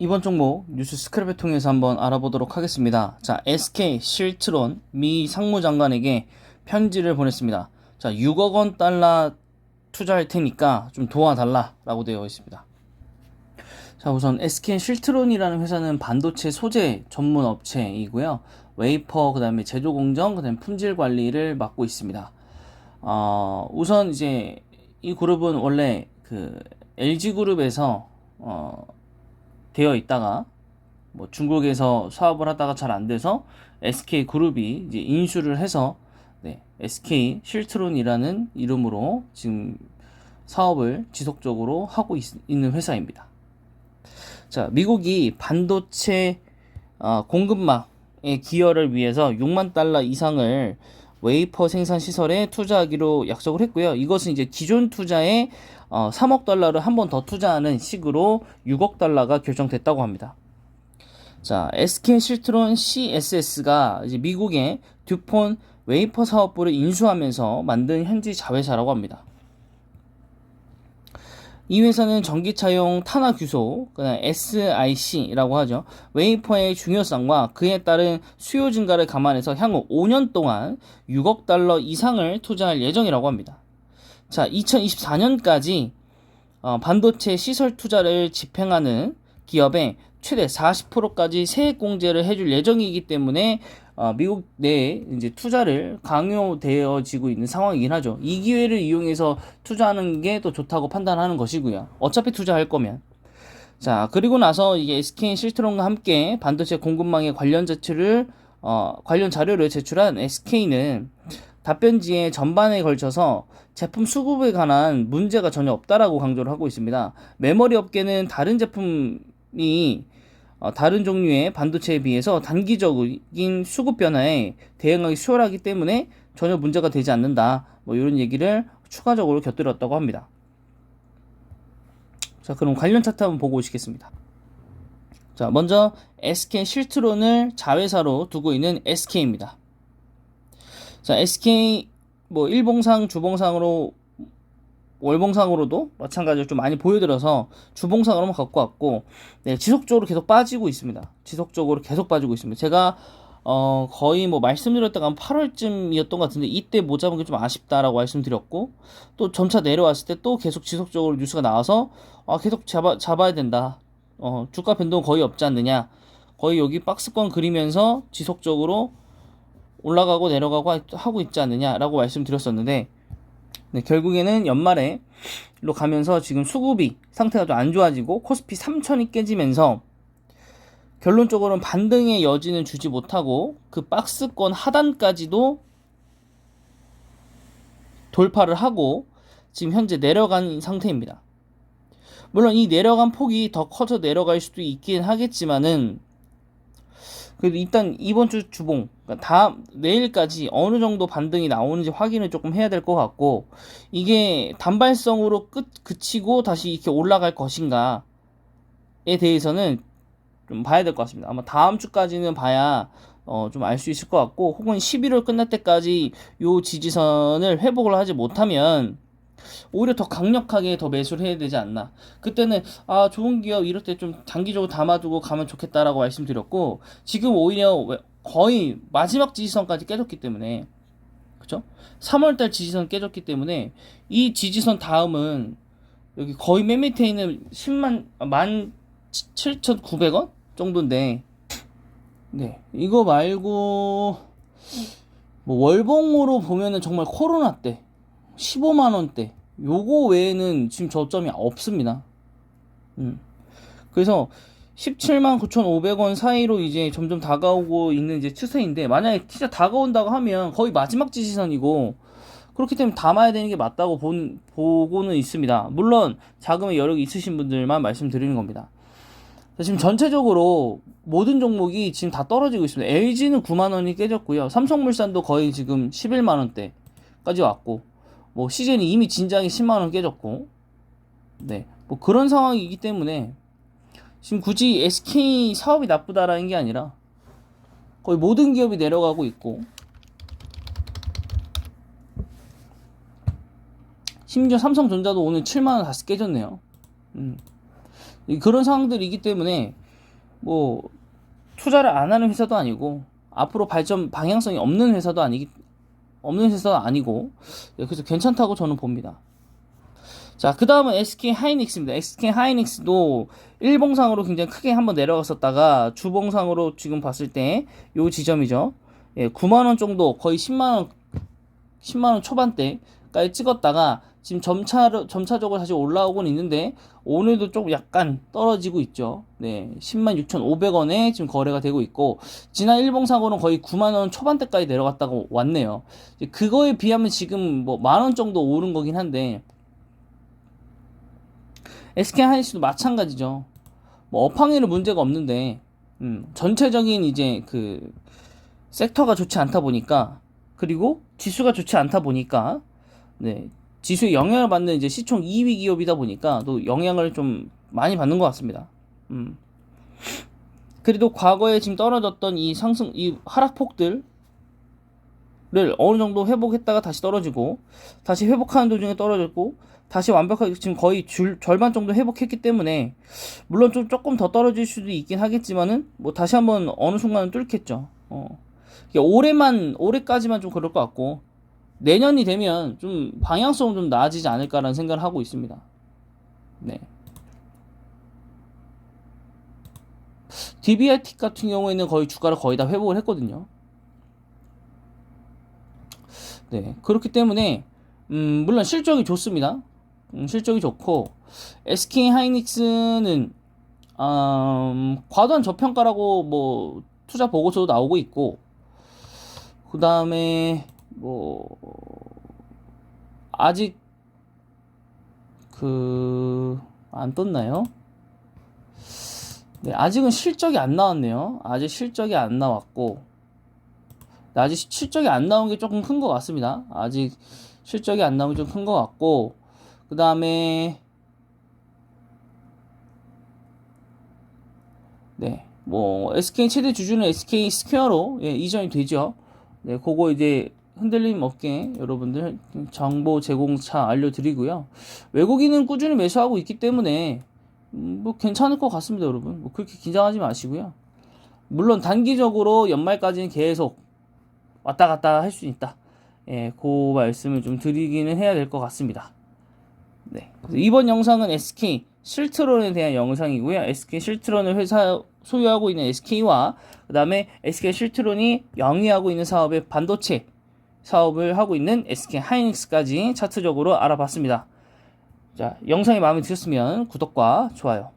이번 종목 뉴스 스크랩을 통해서 한번 알아보도록 하겠습니다. 자, SK 실트론 미 상무장관에게 편지를 보냈습니다. 자, 6억 원 달러 투자할 테니까 좀 도와달라라고 되어 있습니다. 자, 우선 SK 실트론이라는 회사는 반도체 소재 전문 업체이고요. 웨이퍼, 그 다음에 제조 공정, 그 다음에 품질 관리를 맡고 있습니다. 어, 우선 이제 이 그룹은 원래 그 LG 그룹에서 어, 되어 있다가 뭐 중국에서 사업을 하다가 잘 안 돼서 SK 그룹이 이제 인수를 해서 네, SK 실트론이라는 이름으로 지금 사업을 지속적으로 하고 있, 는 회사입니다. 자, 미국이 반도체 어, 공급망의 기여를 위해서 6만 달러 이상을 웨이퍼 생산 시설에 투자하기로 약속을 했고요. 이것은 이제 기존 투자에 어, 3억 달러를 한 번 더 투자하는 식으로 6억 달러가 결정됐다고 합니다. 자, SK 실트론 CSS가 이제 미국의 듀폰 웨이퍼 사업부를 인수하면서 만든 현지 자회사라고 합니다. 이 회사는 전기차용 탄화 규소, 그다음 SIC라고 하죠. 웨이퍼의 중요성과 그에 따른 수요 증가를 감안해서 향후 5년 동안 6억 달러 이상을 투자할 예정이라고 합니다. 자, 2024년까지 어, 반도체 시설 투자를 집행하는 기업에 최대 40%까지 세액 공제를 해줄 예정이기 때문에 어, 미국 내에 이제 투자를 강요되어지고 있는 상황이긴 하죠. 이 기회를 이용해서 투자하는 게더 좋다고 판단하는 것이고요. 어차피 투자할 거면. 자, 그리고 나서 이게 SK 실트론과 함께 반도체 공급망에 관련 자료를 어, 관련 자료를 제출한 SK는 답변지에 전반에 걸쳐서 제품 수급에 관한 문제가 전혀 없다라고 강조를 하고 있습니다. 메모리 업계는 다른 제품이 어, 다른 종류의 반도체에 비해서 단기적인 수급 변화에 대응하기 수월하기 때문에 전혀 문제가 되지 않는다. 뭐 이런 얘기를 추가적으로 곁들였다고 합니다. 자, 그럼 관련 차트 한번 보고 오시겠습니다. 자, 먼저 SK 실트론을 자회사로 두고 있는 SK입니다. 자, SK 뭐 일봉상, 주봉상으로 월봉상으로도 마찬가지로 좀 많이 보여드려서 주봉상으로만 갖고 왔고 네, 지속적으로 계속 빠지고 있습니다. 지속적으로 계속 빠지고 있습니다. 제가 어, 거의 뭐 말씀드렸다가 한 8월쯤이었던 것 같은데 이때 못 잡은 게 좀 아쉽다라고 말씀드렸고 또 점차 내려왔을 때 또 계속 지속적으로 뉴스가 나와서 아, 계속 잡아, 잡아야 된다. 어, 주가 변동 거의 없지 않느냐. 거의 여기 박스권 그리면서 지속적으로 올라가고 내려가고 하고 있지 않느냐라고 말씀드렸었는데 네, 결국에는 연말에로 가면서 지금 수급이 상태가 좀 안 좋아지고 코스피 3천이 깨지면서 결론적으로는 반등의 여지는 주지 못하고 그 박스권 하단까지도 돌파를 하고 지금 현재 내려간 상태입니다. 물론 이 내려간 폭이 더 커져 내려갈 수도 있긴 하겠지만은 그래도 일단 이번 주 주봉 그러니까 다음 내일까지 어느 정도 반등이 나오는지 확인을 조금 해야 될 것 같고 이게 단발성으로 끝 그치고 다시 이렇게 올라갈 것인가에 대해서는 좀 봐야 될 것 같습니다. 아마 다음 주까지는 봐야 어, 좀 알 수 있을 것 같고 혹은 11월 끝날 때까지 요 지지선을 회복을 하지 못하면 오히려 더 강력하게 더 매수를 해야 되지 않나. 그때는 아 좋은 기업 이럴 때 좀 장기적으로 담아두고 가면 좋겠다라고 말씀드렸고 지금 오히려 거의 마지막 지지선까지 깨졌기 때문에 그죠? 3월달 지지선 깨졌기 때문에 이 지지선 다음은 여기 거의 맨 밑에 있는 10만 17,900원 정도인데 네 이거 말고 뭐 월봉으로 보면은 정말 코로나 때 15만 원대 요거 외에는 지금 저점이 없습니다. 음. 그래서 17만 9,500원 사이로 이제 점점 다가오고 있는 이제 추세인데 만약에 진짜 다가온다고 하면 거의 마지막 지지선이고 그렇기 때문에 담아야 되는 게 맞다고 본, 보고는 있습니다. 물론 자금의 여력이 있으신 분들만 말씀드리는 겁니다. 지금 전체적으로 모든 종목이 지금 다 떨어지고 있습니다. LG는 9만 원이 깨졌고요. 삼성물산도 거의 지금 11만 원대까지 왔고 뭐 시즌이 이미 진작에 10만 원 깨졌고 네. 뭐 그런 상황이기 때문에 지금 굳이 SK 사업이 나쁘다라는 게 아니라 거의 모든 기업이 내려가고 있고 심지어 삼성전자도 오늘 7만 원 다시 깨졌네요. 음. 그런 상황들이기 때문에 뭐 투자를 안 하는 회사도 아니고 앞으로 발전 방향성이 없는 회사도 아니기 없는 회사도 아니고 네, 그래서 괜찮다고 저는 봅니다. 자, 그 다음은 SK 하이닉스입니다. SK 하이닉스도 일봉상으로 굉장히 크게 한번 내려갔었다가 주봉상으로 지금 봤을 때 요 지점이죠. 예, 9만원 정도 거의 10만원 10만원 초반대까지 찍었다가 지금 점차, 점차적으로 다시 올라오곤 있는데 오늘도 좀 약간 떨어지고 있죠. 네, 10만 6,500원에 지금 거래가 되고 있고 지난 일봉상으로는 거의 9만원 초반대까지 내려갔다가 왔네요. 그거에 비하면 지금 뭐 만원 정도 오른 거긴 한데 SK 하이닉스도 마찬가지죠. 뭐 업황에는 문제가 없는데 음, 전체적인 이제 그 섹터가 좋지 않다 보니까 그리고 지수가 좋지 않다 보니까 네 지수에 영향을 받는 이제 시총 2위 기업이다 보니까 또 영향을 좀 많이 받는 것 같습니다. 음. 그래도 과거에 지금 떨어졌던 이 상승 이 하락폭들을 어느 정도 회복했다가 다시 떨어지고 다시 회복하는 도중에 떨어졌고 다시 완벽하게 지금 거의 줄, 절반 정도 회복했기 때문에 물론 좀 조금 더 떨어질 수도 있긴 하겠지만은 뭐 다시 한번 어느 순간은 뚫겠죠. 어. 올해만 올해까지만 좀 그럴 것 같고 내년이 되면 좀 방향성은 좀 나아지지 않을까라는 생각을 하고 있습니다. 네. DBIT 같은 경우에는 거의 주가를 거의 다 회복을 했거든요. 네. 그렇기 때문에 음, 물론 실적이 좋습니다. 음, 실적이 좋고 SK 하이닉스는 음, 과도한 저평가라고 뭐 투자 보고서도 나오고 있고 그 다음에 뭐 아직 그 안 떴나요? 네, 아직은 실적이 안 나왔네요. 아직 실적이 안 나왔고 네, 아직 실적이 안 나온 게 조금 큰 것 같습니다. 아직 실적이 안 나온 게 좀 큰 것 같고 그 다음에 네, 뭐 SK 최대 주주는 SK 스퀘어로 예, 이전이 되죠. 네, 그거 이제 흔들림 없게 여러분들 정보 제공 차 알려드리고요. 외국인은 꾸준히 매수하고 있기 때문에 음, 뭐 괜찮을 것 같습니다, 여러분. 뭐 그렇게 긴장하지 마시고요. 물론 단기적으로 연말까지는 계속 왔다 갔다 할 수 있다. 예, 그 말씀을 좀 드리기는 해야 될 것 같습니다. 네. 이번 영상은 SK 실트론에 대한 영상이고요. SK 실트론을 회사 소유하고 있는 SK와 그다음에 SK 실트론이 영위하고 있는 사업의 반도체 사업을 하고 있는 SK 하이닉스까지 차트적으로 알아봤습니다. 자, 영상이 마음에 드셨으면 구독과 좋아요